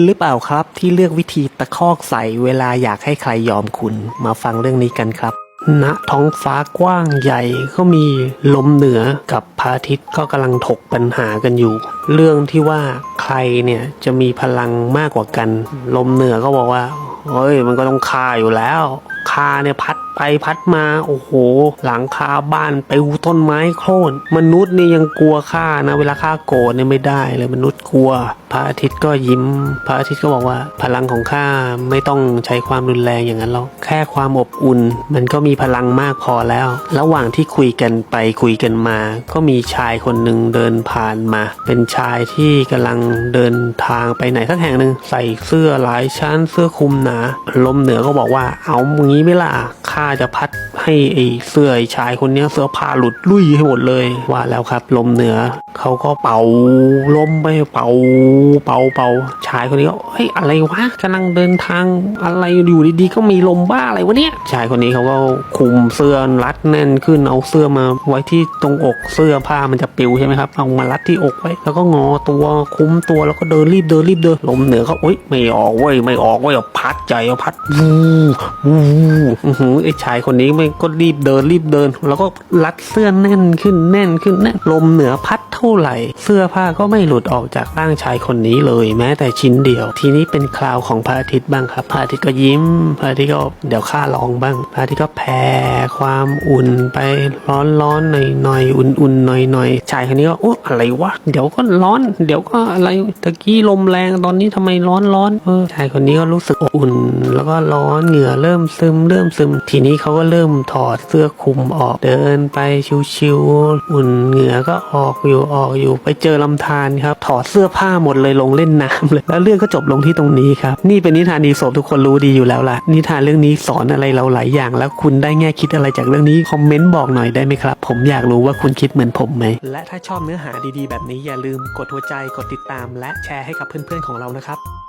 หรือเปล่าครับที่เลือกวิธีตะคอกใส่เวลาอยากให้ใครยอมคุณมาฟังเรื่องนี้กันครับณท้องฟ้ากว้างใหญ่ก็มีลมเหนือกับพระอาทิตย์ก็กำลังถกปัญหากันอยู่ เรื่องที่ว่าใครเนี่ยจะมีพลังมากกว่ากัน ลมเหนือก็บอกว่า เฮ้ย มันก็ต้องคาอยู่แล้วคาเนี่ยพัดไปพัดมาโอ้โห หลังคาบ้านไปวูต้นไม้โค่นมนุษย์นี่ยังกลัวข้านะ เวลาข้าโกรธเนี่ยไม่ได้เลยมนุษย์กลัว พระอาทิตย์ก็ยิ้ม พระอาทิตย์ก็บอกว่า พลังของข้าไม่ต้องใช้ความรุนแรงอย่างนั้นหรอกแค่ความอบอุ่น มันก็มีพลังมากพอแล้ว ระหว่างที่คุยกันไปคุยกันมา ก็มีชายคนหนึ่งเดินผ่านมา เป็นชายที่กำลังเดินทางไปไหนสักแห่งหนึ่งใส่เสื้อหลายชั้นเสื้อคลุมหนาลมเหนือก็บอกว่าเอางี้ไหม่ล่ะ ข้าจะพัดให้ไอ้เสื้อไอ้ชายคนนี้เสื้อผ้าหลุดลุยให้หมดเลยว่าแล้วครับ ลมเหนือเขาก็เป่าลมไปเป่าเป่าเป่าชายคนนี้ก็เฮ้ยอะไรวะกำลังเดินทางอะไรอยู่ดีๆก็มีลมบ้าอะไรวะเนี่ยชายคนนี้เขาก็คุมเสื้อรัดแน่นขึ้นเอาเสื้อมาไว้ที่ตรงอกเสื้อผ้ามันจะปิวใช่ไหมครับเอามารัดที่อกไว้ แล้วก็งอตัวคุ้มตัวแล้วก็เดินรีบเดินรีบเดินลมเหนือเขาโอ๊ยไม่ออกเว้ยไม่ออกเว้ยพัดใจเอาพัดวูวูอื้อหือไอ้ชายคนนี้มันก็รีบเดินรีบเดิน แล้วก็รัดเสื้อแน่นขึ้นแน่นขึ้นแน่นลมเหนือพัดเท่าไหร่ เสื้อผ้าก็ไม่หลุดออกจากร่างชายคนนี้เลย แม้แต่ชิ้นเดียว ทีนี้เป็นคราวของพระอาทิตย์บ้างครับพระอาทิตย์ก็ยิ้มพระอาทิตย์ก็เดี๋ยวข้าลองบ้างพระอาทิตย์ก็แผ่ความอุ่นไปร้อนร้อนหน่อยหน่อยอุ่นอุ่นหน่อยหน่อยชายคนนี้ก็โอ้อะไรวะเดี๋ยวก็ร้อน เดี๋ยวก็อะไรตะกี้ลมแรงตอนนี้ทำไมร้อนร้อนเออชายคนนี้ก็รู้สึกอบอุ่น แล้วก็ร้อนเหงื่อเริ่มซึมเริ่มซึมทีนี้เขาก็เริ่มถอดเสื้อคลุมออกเดินไปชิวๆอุ่นเหงื่อก็ออกอยู่ออกอยู่ไปเจอลำธารครับ ถอดเสื้อผ้าหมดเลยลงเล่นน้ำเลยแล้วเรื่องก็จบลงที่ตรงนี้ครับ นี่เป็นนิทานอีสปทุกคนรู้ดีอยู่แล้วล่ะ นิทานเรื่องนี้สอนอะไรเราหลายอย่าง แล้วคุณได้แง่คิดอะไรจากเรื่องนี้คอมเมนต์บอกหน่อยได้ไหมครับ ผมอยากรู้ว่าคุณคิดเหมือนผมไหมและถ้าชอบเนื้อหาดีๆ แบบนี้อย่าลืมกดหัวใจกดติดตาม และแชร์ให้กับเพื่อนๆของเรานะครับ